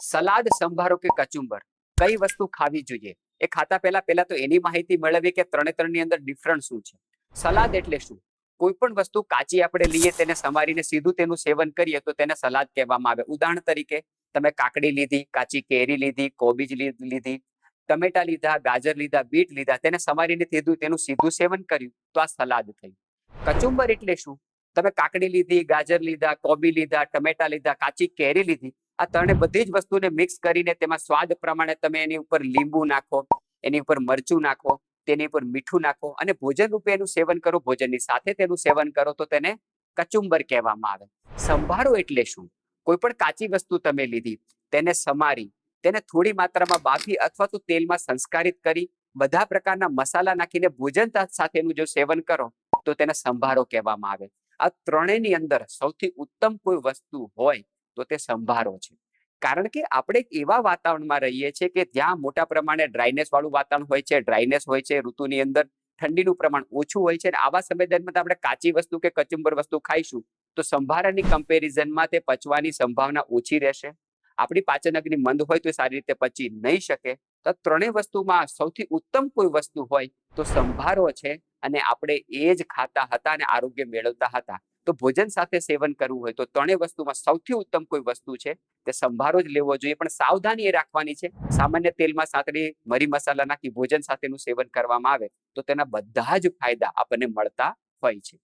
સલાદ સંભારો કે કચુંબર, કઈ વસ્તુ ખાવી જોઈએ? એ ખાતા પહેલા પહેલા તો એની માહિતી મેળવીએ કે ત્રણે ત્રણની અંદર ડિફરન્ટ શું છે. સલાદ એટલે શું? કોઈ પણ વસ્તુ કાચી આપણે લઈએ, તેને સમારીને સીધું તેનું સેવન કરીએ, તો તેને સલાદ કહેવામાં આવે. ઉદાહરણ તરીકે, તમે કાકડી લીધી, કાચી કેરી લીધી, કોબીજ લીધી, ટમેટા લીધા, ગાજર લીધા, બીટ લીધા, તેને સમારીને સીધું તેનું સીધું સેવન કર્યું, તો આ સલાદ થયું કચુંબર એટલે શું? તમે કાકડી લીધી, ગાજર લીધા, કોબી લીધા, ટમેટા લીધા, કાચી કેરી લીધી આ ત્રણે બધી જ વસ્તુને મિક્સ કરીને તેમાં સ્વાદ પ્રમાણે તમે એની ઉપર લીંબુ નાખો, એની ઉપર મરચું નાખો, તેની ઉપર મીઠું નાખો અને ભોજન રૂપે એનું સેવન કરો, ભોજનની સાથે તેનું સેવન કરો તો તેને કચુંબર કહેવામાં આવે. સંભારો એટલે શું? કોઈ પણ કાચી વસ્તુ તમે લીધી, તેને સમારી, તેને થોડી માત્રામાં બાફી અથવા તો તેલમાં સંસ્કારિત કરી, બધા પ્રકારના મસાલા નાખીને ભોજન સાથેનું જો સેવન કરો, તો તેને સંભારો કહેવામાં આવે. આ ત્રણેયની અંદર સૌથી ઉત્તમ કોઈ વસ્તુ હોય તો તે સંભારો છે. કારણ કે આપણે એવા વાતાવરણમાં રહીએ છીએ કે જ્યાં મોટા પ્રમાણે ડ્રાયનેસ વાળું વાતાવરણ હોય છે ડ્રાયનેસ હોય છે, ઋતુની અંદર ઠંડીનું પ્રમાણ ઓછું હોય છે આવા સમય દરમિયાન આપણે કાચી વસ્તુ કે કચુંબર વસ્તુ ખાઈશું, તો સંભારાની કમ્પેરિઝનમાં તે પચવાની સંભાવના ઓછી રહેશે. આપણી પાચન અગ્નિ મંદ હોય તો સારી રીતે પચી નહીં શકે. તો ત્રણેય વસ્તુમાં સૌથી ઉત્તમ કોઈ વસ્તુ હોય તો સંભારો છે અને આપણે એ જ ખાતા હતા અને આરોગ્ય મેળવતા હતા. તો ભોજન સાથે સેવન કરવું હોય તો ત્રણેય વસ્તુમાં સૌથી ઉત્તમ કોઈ વસ્તુ છે? તે સંભારો જ લેવો જોઈએ, પણ સાવધાની એ રાખવાની છે. સામાન્ય તેલમાં સાતડી મરી મસાલા નાખી ભોજન સાથેનું સેવન કરવામાં આવે તો તેના બધા જ ફાયદા આપણને મળતા હોય છે.